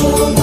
show.